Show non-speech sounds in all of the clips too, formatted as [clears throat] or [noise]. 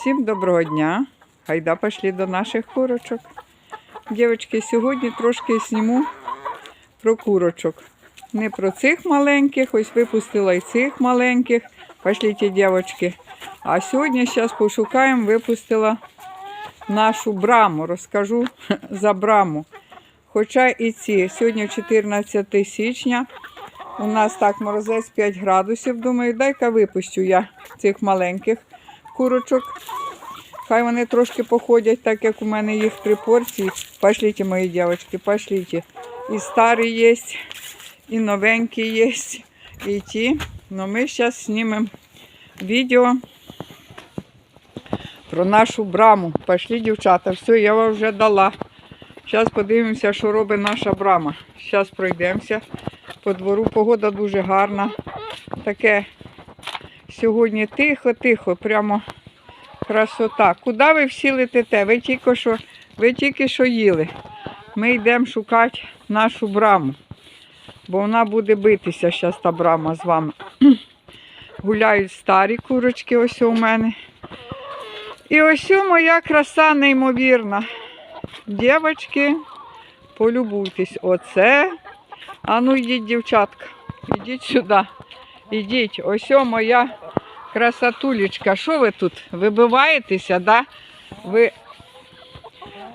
Всім доброго дня. Хайда пішли до наших курочок. Дівчатки, сьогодні трошки зніму про курочок. Не про цих маленьких, ось випустила і цих маленьких. Пішли ті дівчатки. А сьогодні зараз пошукаємо, випустила нашу браму. Розкажу [laughs] за браму. Хоча і ці. Сьогодні 14 січня. У нас так морозець 5 градусів. Думаю, дай-ка випущу я цих маленьких курочок. Хай вони трошки походять, так як у мене їх три порції. Пошліть, мої дівчатки, пошліть. І старі є, і новенькі є, і ті. Но ми зараз знімемо відео про нашу браму. Пошли, дівчата, все, я вам вже дала. Зараз подивимося, що робить наша брама. Зараз пройдемося по двору. Погода дуже гарна. Таке сьогодні тихо-тихо, прямо красота. Куди ви всі летите? Ви тільки що, ви тільки що їли. Ми йдемо шукати нашу браму, бо вона буде битися зараз та брама з вами. [clears throat] Гуляють старі курочки, ось у мене. І ось моя краса неймовірна. Дівчатки, полюбуйтесь. Оце. А ну йдіть, дівчатка, йдіть сюди. Ідіть. Ось моя красотулечка. Що ви тут? Вибиваєтеся, да? Ви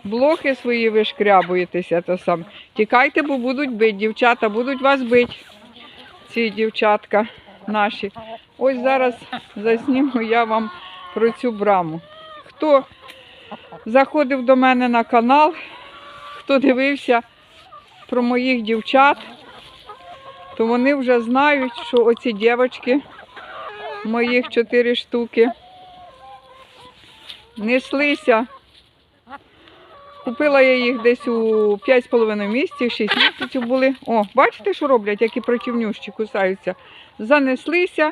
блохи свої вишкрябуєтеся, то сам. Тікайте, бо будуть бити. Дівчата будуть вас бити. Ці дівчатка наші. Ось зараз засніму я вам про цю браму. Хто заходив до мене на канал, хто дивився про моїх дівчат, то вони вже знають, що оці дівчатки, моїх чотири штуки, неслися. Купила я їх десь у 5,5 місяців, 6 місяців були. О, бачите, що роблять, які противнющі кусаються. Занеслися.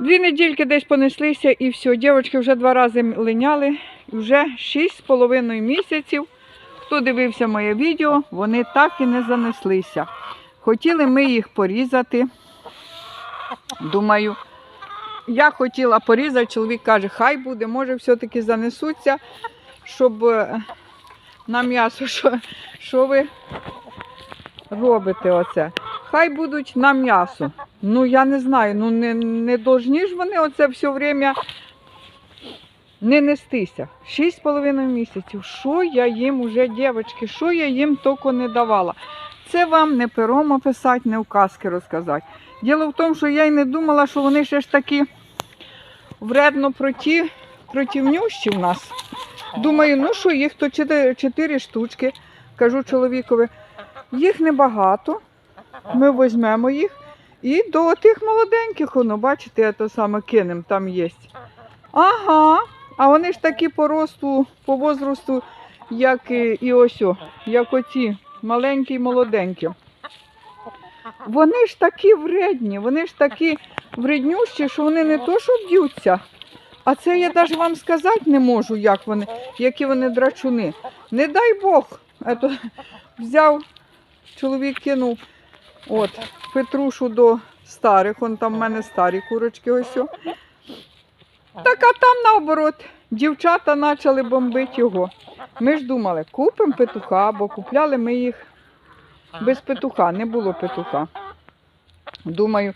Дві недільки десь понеслися і все. Дівчатки вже два рази линяли. Вже 6,5 місяців. Хто дивився моє відео, вони так і не занеслися. Хотіли ми їх порізати. Думаю, я хотіла порізати, чоловік каже, хай буде, може все-таки занесуться, щоб е, на м'ясо, що, що ви робите оце. Хай будуть на м'ясо. Ну, я не знаю, ну не, не должні ж вони оце все время не нестися. Шість з половиною місяців. Що я їм уже, дівчатки, що я їм тільки не давала. Це вам не пером описати, не указки розказати. Діло в тому, що я й не думала, що вони ще ж такі вредно проти, противнющі в нас. Думаю, ну що, їх то чотири, чотири штучки. Кажу чоловікові, їх небагато. Ми візьмемо їх. І до тих молоденьких, воно, бачите, я то саме кинем, там є. Ага, а вони ж такі по росту, по возрасту, як і ось, як оці, маленькі і молоденькі. Вони ж такі вредні, вони ж такі вреднющі, що вони не то, що б'ються, а це я навіть вам сказати не можу, як вони, які вони драчуни. Не дай Бог, Ето, взяв, чоловік кинув от, Петрушу до старих, он там в мене старі курочки ось. о. Так а там наоборот, дівчата почали бомбити його. Ми ж думали, купимо петуха, бо купляли ми їх без петуха, не було петуха. Думаю,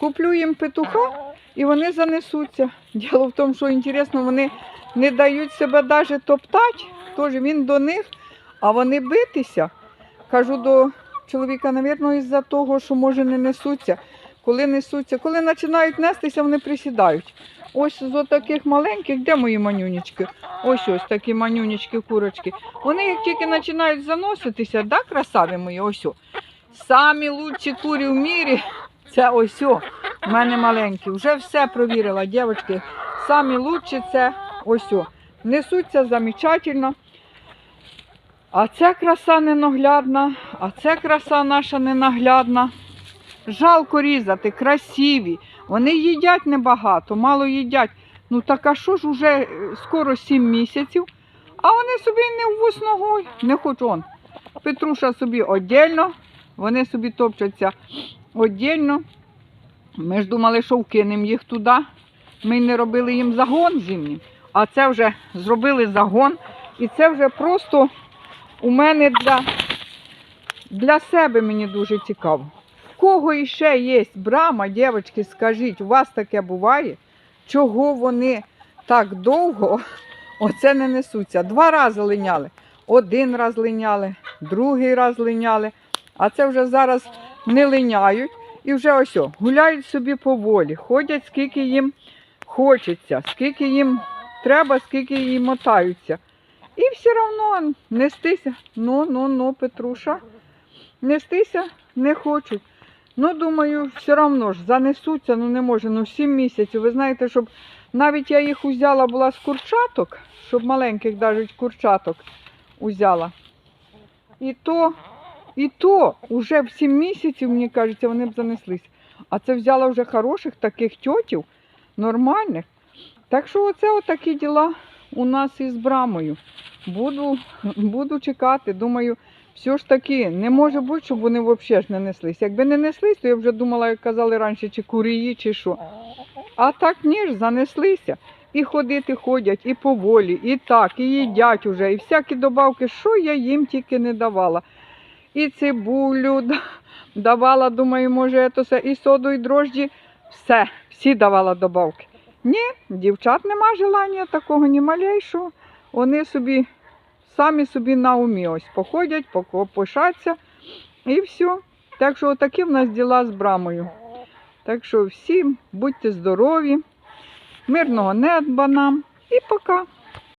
куплю їм петуха і вони занесуться. Діло в тому, що інтересно, вони не дають себе навіть топтати, тож він до них, а вони битися. Кажу до чоловіка, мабуть, із-за того, що може не несуться. Коли несуться, коли починають нестися, вони присідають. Ось з таких маленьких, де мої манюнечки? Ось ось такі манюнечки, курочки. Вони як тільки починають заноситися, да, красаві мої, ось. о. Самі лучші курі в мірі це ось. в мене маленькі. Вже все провірила, дівчатки. Самі лучші це ось. о. Несуться замечательно. А ця краса ненаглядна, а ця краса наша ненаглядна. Жалко різати, красиві. Вони їдять небагато, мало їдять. Ну так а що ж уже е, скоро 7 місяців, а вони собі не в ногою, не хоч он. Петруша собі віддільно, вони собі топчаться віддільно. Ми ж думали, що вкинемо їх туди, Ми не робили їм загон зимній, а це вже зробили загон. І це вже просто у мене для, для себе мені дуже цікаво. Кого іще є брама, дівчатки, скажіть, у вас таке буває? Чого вони так довго оце не несуться? Два рази линяли. Один раз линяли, другий раз линяли, а це вже зараз не линяють і вже ось гуляють собі поволі, ходять скільки їм хочеться, скільки їм треба, скільки їм мотаються. І все одно нестися. Ну, ну, ну, Петруша, нестися не хочуть. Ну, думаю, все одно ж занесуться, ну не може, ну 7 місяців. Ви знаєте, щоб навіть я їх узяла була з курчаток, щоб маленьких навіть курчаток узяла. І то, і то вже в 7 місяців, мені кажеться, вони б занеслись. А це взяла вже хороших таких тьотів, нормальних. Так що оце отакі діла у нас із брамою. Буду, буду чекати. Думаю, все ж таки не може бути, щоб вони взагалі ж не неслись. Якби не неслись, то я вже думала, як казали раніше, чи курії, чи що. А так ні ж, занеслися. І ходити ходять, і поволі, і так, і їдять уже, і всякі добавки, що я їм тільки не давала. І цибулю [laughs] давала, думаю, може, це і соду, і дрожджі. Все, всі давала добавки. Ні, дівчат нема желання такого, ні малейшого. Вони собі самі собі на умі ось походять, покопишаться і все. Так що отакі в нас діла з брамою. Так що всім будьте здорові, мирного недба нам і пока.